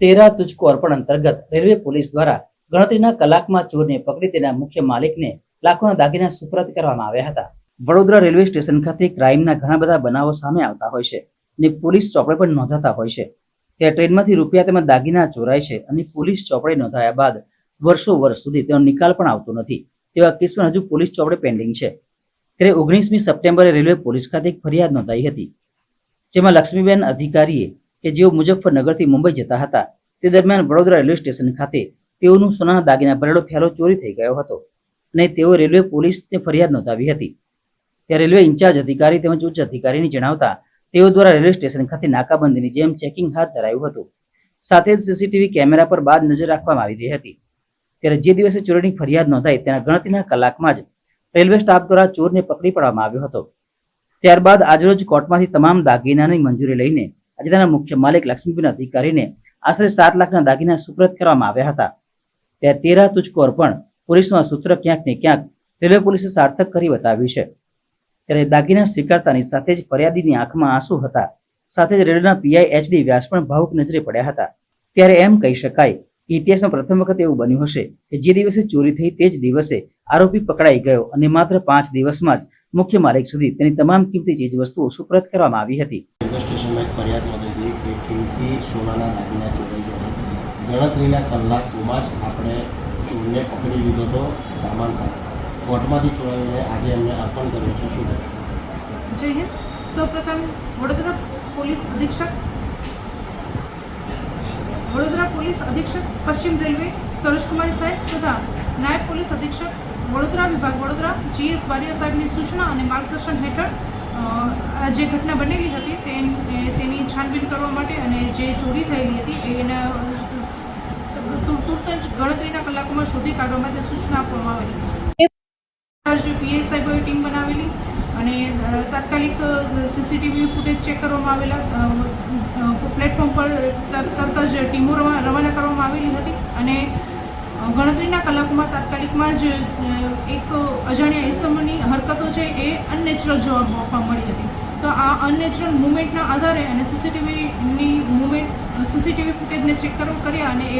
તેરા તુજકો અર્પણ અંતર્ગત railway police દ્વારા ગણતરીના કલાકમાં ચોરને પકડી તેના મુખ્ય માલિકને લાખોના દાગીના સુપરત કરવામાં આવ્યા હતા. વડોદરા રેલવે સ્ટેશન ખાતે ક્રાઇમના ઘણા બધા બનાવો સામે આવતા હોય છે અને પોલીસ ચોપડે પણ નોંધાતા હોય છે. ત્યાં ટ્રેનમાંથી રૂપિયા તેમજ દાગીના ચોરાય છે અને પોલીસ ચોપડે નોંધાયા બાદ વર્ષો વર્ષ સુધી તેનો નિકાલ પણ આવતો નથી તેવા કેસ પણ હજુ પોલીસ ચોપડે પેન્ડિંગ છે. ત્યારે ઓગણીસમી સપ્ટેમ્બરે રેલવે પોલીસ ખાતે એક ફરિયાદ નોંધાઈ હતી જેમાં લક્ષ્મીબેન અધિકારીએ કે જેઓ મુજફ્ફરનગરથી મુંબઈ જતા હતા, તે દરમિયાન વડોદરા રેલવે સ્ટેશન ખાતે તેઓનું સોનાના દાગીના ભરેલો થેલો ચોરી થઈ ગયો હતો અને તેઓ રેલવે પોલીસને ફરિયાદ નોંધાવી હતી. ત્યાં રેલવે ઇન્ચાર્જ અધિકારી તેમજ ઉચ્ચ અધિકારીને જણાવતા તેઓ દ્વારા રેલવે સ્ટેશન ખાતે નાકાબંધીની જેમ ચેકિંગ હાથ ધરાયું હતું. સાથે જ સીસીટીવી કેમેરા પર બાદ નજર રાખવામાં આવી રહી હતી. ત્યારે જે દિવસે ચોરીની ફરિયાદ નોંધાઈ તેના ગણતરીના કલાકમાં જ રેલવે સ્ટાફ દ્વારા ચોરને પકડી પાડવામાં આવ્યો હતો. ત્યારબાદ આજરોજ કોર્ટમાંથી તમામ દાગીનાની મંજૂરી લઈને આજે તેના મુખ્ય માલિક લક્ષ્મીબેન અધિકારીને આશરે સાત લાખના દાગીના સુપ્રત કરવામાં આવ્યા હતા. ત્યાં તેરા તુચકો અર્પણ પોલીસનું સૂત્ર ક્યાંક ને ક્યાંક રેલવે પોલીસે સાર્થક કરી બતાવ્યું છે. ત્યારે દાગીના સ્વીકારતાની સાથે જ ફરિયાદીની આંખમાં આંસુ હતા. સાથે જ રેલવેના પીઆઈ એચડી વ્યાસ પણ ભાવુક નજરે પડ્યા હતા. ત્યારે એમ કહી શકાય ઇતિહાસમાં પ્રથમ વખત એવું બન્યું હશે કે જે દિવસે ચોરી થઈ તે જ દિવસે આરોપી પકડાઈ ગયો અને માત્ર પાંચ દિવસમાં જ મુખ્ય માર્ગ સુધી તેની તમામ કિંમતી ચીજ વસ્તુઓ સુપ્રત કરવામાં આવી હતી. સ્ટેશનમાં એક ફરિયાદ નોંધાઈ હતી કે કિંમતી સોનાના દાગીના ચોરાઈ ગયા ગણતરીના કલાકોમાં જ આપણે ચોરને પકડી લીધો હતો સામાન સાથે. કોર્ટમાંથી ચોરાવીને આજે એમને અર્પણ કર્યો છે શું હિન્દ. સૌપ્રથમ વડોદરા પોલીસ અધિક્ષક વડોદરા પોલીસ અધિક્ષક પશ્ચિમ રેલવે સરોજકુમારી સાહેબ તથા પોલીસ અધિક્ષક વડોદરા વિભાગ વડોદરા, જીએસ બારિયા સાહેબની સૂચના અને માર્ગદર્શન હેઠળ જે ઘટના બનેલી હતી તેની છાનબીન કરવા માટે અને જે ચોરી થયેલી હતી એના તુરત જ ગણતરીના કલાકોમાં શોધી કાઢવા માટે સૂચના આપવામાં આવેલી પીએસ સાહેબોએ ટીમ બનાવેલી અને તાત્કાલિક સીસીટીવી ફૂટેજ ચેક કરવામાં આવેલા પ્લેટફોર્મ પર તર- તરત જ ટીમો રવા- રવાના કરવામાં આવેલી હતી અને ગણતરીના કલાકોમાં તાત્કાલિકમાં જ એક અજાણ્યા એસમની હરકતો છે એ અનનેચરલ જોવા આપવા મળી હતી. તો આ અનનેચરલ મુવમેન્ટના આધારે અને સીસીટીવીની મુવમેન્ટ સીસીટીવી ફૂટેજને ચેક કરવા કર્યા અને એ